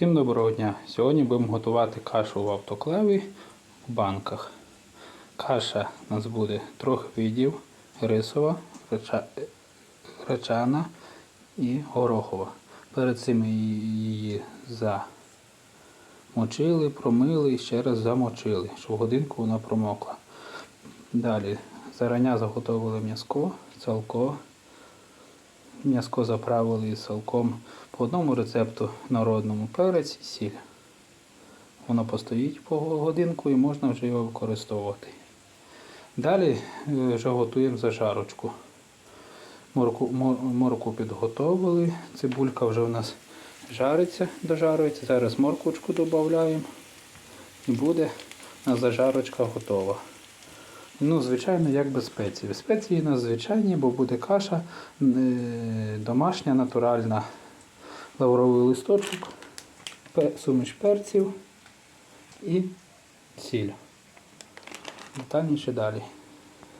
Всім доброго дня! Сьогодні будемо готувати кашу в автоклаві в банках. Каша у нас буде трьох видів: рисова, греча- гречана і горохова. Перед цим її замочили, промили і ще раз замочили, щоб годинку вона промокла. Далі зарання заготовили м'язко, салко. М'язко заправили із салком по одному рецепту народному перець і сіль. Воно постоїть по годинку і можна вже його використовувати. Далі е, вже готуємо зажарочку. Морку, мо- морку підготовили, цибулька вже у нас жариться, дожарюється. Зараз морквочку додаємо і буде у нас зажарочка готова. Ну, звичайно, як без спеції. Спеції на звичайні, бо буде каша е, домашня, натуральна, лавровий листочок, суміш перців і сіль. Детальніше далі.